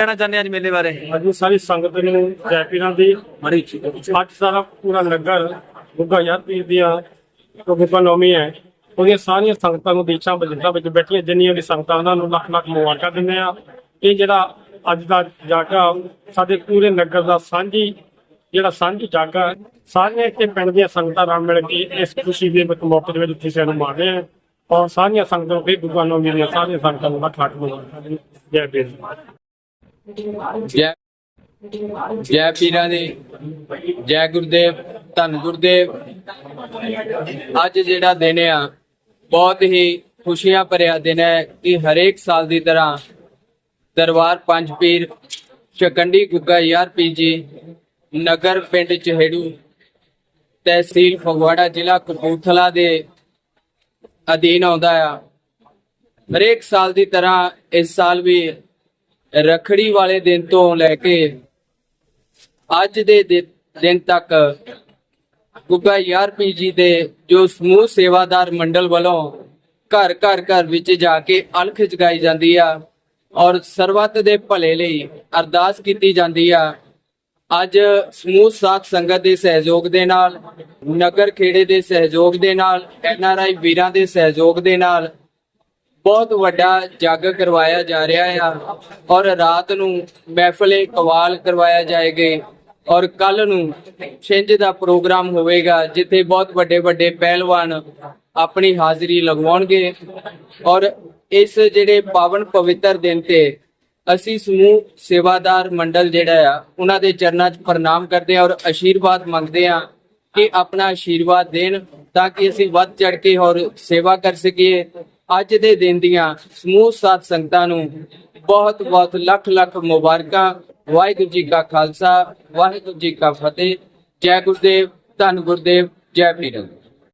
ਕਹਿਣਾ ਚਾਹੁੰਦੇ ਅੱਜ ਮੇਲੇ ਬਾਰੇ? ਅੱਜ ਸਾਰੀ ਸੰਗਤ ਨੂੰ ਜੈ ਪੀਰਾਂ ਦੀ ਬੜੀ ਅੱਜ ਸਾਰਾ ਪੂਰਾ ਨਗਰ ਗੁੱਗਾ ਯਾਰ ਪੀਰ ਦੀਆਂ ਗੁੱਗਾ ਨੌਮੀ ਹੈ ਉਹਦੀਆਂ ਸਾਰੀਆਂ ਸੰਗਤਾਂ ਨੂੰ ਦੇਸ਼ਾਂ ਵਿਦੇਸ਼ਾਂ ਵਿੱਚ ਬੈਠੀਆਂ ਜਿੰਨੀਆਂ ਵੀ ਸੰਗਤਾਂ ਉਹਨਾਂ ਨੂੰ ਲੱਖ ਲੱਖ ਮੁਬਾਰਕਾਂ ਦਿੰਦੇ ਆ ਇਹ ਜਿਹੜਾ ਅੱਜ ਦਾ ਜਾਗਾ ਸਾਡੇ ਪੂਰੇ ਨਗਰ ਦਾ ਸਾਂਝੀ ਜਿਹੜਾ ਸਾਂਝੀ ਜਾਗਾ ਸਾਰੀਆਂ ਇੱਥੇ ਪਿੰਡ ਦੀਆਂ ਸੰਗਤਾਂ ਨਾਲ ਮਿਲ ਕੇ ਇਸ ਖੁਸ਼ੀ ਦੇ ਵਿੱਚ ਮੌਕੇ ਦੇ ਵਿੱਚ ਖੁਸ਼ੀਆਂ ਨੂੰ ਮਾਣਦੇ ਆ ਔਰ ਸਾਰੀਆਂ ਸੰਗਤਾਂ ਨੂੰ ਫਿਰ ਗੁੱਗਾ ਨੌਮੀ ਦੀਆਂ ਸਾਰੀਆਂ ਸੰਗਤਾਂ ਨੂੰ ਲੱਖ ਲੱਖ ਮੁਬਾਰਕਾਂ ਜੈ ਪੀਰ ਜੈ ਜੈ ਪੀਰਾਂ ਦੇ, ਜੈ ਗੁਰਦੇਵ, ਧੰਨ ਗੁਰਦੇਵ। ਅੱਜ ਜਿਹੜਾ ਦਿਨ ਆ, ਬਹੁਤ ਹੀ ਖੁਸ਼ੀਆਂ ਭਰਿਆ ਦਿਨ ਹੈ ਕਿ ਹਰੇਕ ਸਾਲ ਦੀ ਤਰ੍ਹਾਂ ਦਰਬਾਰ ਪੰਜ ਪੀਰ ਚਕੰਡੀ ਗੁੱਗਾ ਯਾਰ ਪੀ ਜੀ, ਨਗਰ ਪਿੰਡ ਚਹੇੜੂ, ਤਹਿਸੀਲ ਫਗਵਾੜਾ ਜ਼ਿਲ੍ਹਾ ਕਪੂਰਥਲਾ ਦੇ ਅਧੀਨ ਆਉਂਦਾ ਆ। ਹਰੇਕ ਸਾਲ ਦੀ ਤਰ੍ਹਾਂ ਇਸ ਸਾਲ ਵੀ ਰਖੜੀ ਵਾਲੇ ਦਿਨ ਤੋਂ ਲੈ ਕੇ ਅੱਜ ਦੇ ਦਿਨ ਤੱਕ ਗੁੱਗਾ ਯਾਰਪੀ ਜੀ ਦੇ ਜੋ ਸਮੂਹ ਸੇਵਾਦਾਰ ਮੰਡਲ ਵੱਲੋਂ ਘਰ ਘਰ ਘਰ ਵਿੱਚ ਜਾ ਕੇ ਅਲਖ ਜਗਾਈ ਜਾਂਦੀ ਆ ਔਰ ਸਰਬੱਤ ਦੇ ਭਲੇ ਲਈ ਅਰਦਾਸ ਕੀਤੀ ਜਾਂਦੀ ਆ। ਅੱਜ ਸਮੂਹ ਸਾਥ ਸੰਗਤ ਦੇ ਸਹਿਯੋਗ ਦੇ ਨਾਲ, ਨਗਰ ਖੇੜੇ ਦੇ ਸਹਿਯੋਗ ਦੇ ਨਾਲ ਐਨਆਰਆਈ ਵੀਰਾਂ ਦੇ ਸਹਿਯੋਗ ਦੇ ਨਾਲ ਬਹੁਤ ਵੱਡਾ ਜੱਗ ਕਰਵਾਇਆ ਜਾ ਰਿਹਾ ਆ ਔਰ ਰਾਤ ਨੂੰ ਮਹਿਫਲੇ ਕਵਾਲ ਕਰਵਾਇਆ ਜਾਏਗਾ ਔਰ ਕੱਲ ਨੂੰ ਛਿੰਝ ਦਾ ਪ੍ਰੋਗਰਾਮ ਹੋਵੇਗਾ, ਜਿੱਥੇ ਬਹੁਤ ਵੱਡੇ ਵੱਡੇ ਪਹਿਲਵਾਨ ਆਪਣੀ ਹਾਜ਼ਰੀ ਲਗਵਾਉਣਗੇ ਔਰ ਇਸ ਜਿਹੜੇ ਪਾਵਨ ਪਵਿੱਤਰ ਦਿਨ ਤੇ ਅਸੀਂ ਸਮੂਹ ਸੇਵਾਦਾਰ ਮੰਡਲ ਜਿਹੜਾ ਆ, ਉਹਨਾਂ ਦੇ ਚਰਨਾਂ 'ਚ ਪ੍ਰਣਾਮ ਕਰਦੇ ਆ ਔਰ ਆਸ਼ੀਰਵਾਦ ਮੰਗਦੇ ਆ ਕਿ ਆਪਣਾ ਆਸ਼ੀਰਵਾਦ ਦੇਣ ਤਾਂ ਕਿ ਅਸੀਂ ਵੱਧ ਚੜ ਕੇ ਔਰ ਸੇਵਾ ਕਰ ਸਕੀਏ। ਅੱਜ ਦੇ ਦਿਨ ਦੀਆਂ ਸਮੂਹ ਸਾਧ ਸੰਗਤਾਂ ਨੂੰ ਬਹੁਤ ਬਹੁਤ ਲੱਖ ਲੱਖ ਮੁਬਾਰਕਾਂ। ਵਾਹਿਗੁਰੂ ਜੀ ਕਾ ਖਾਲਸਾ, ਵਾਹਿਗੁਰੂ ਜੀ ਕਾ ਫਤਿਹ। ਜੈ ਗੁਰਦੇਵ, ਧੰਨ ਗੁਰਦੇਵ, ਜੈ ਪੀਰ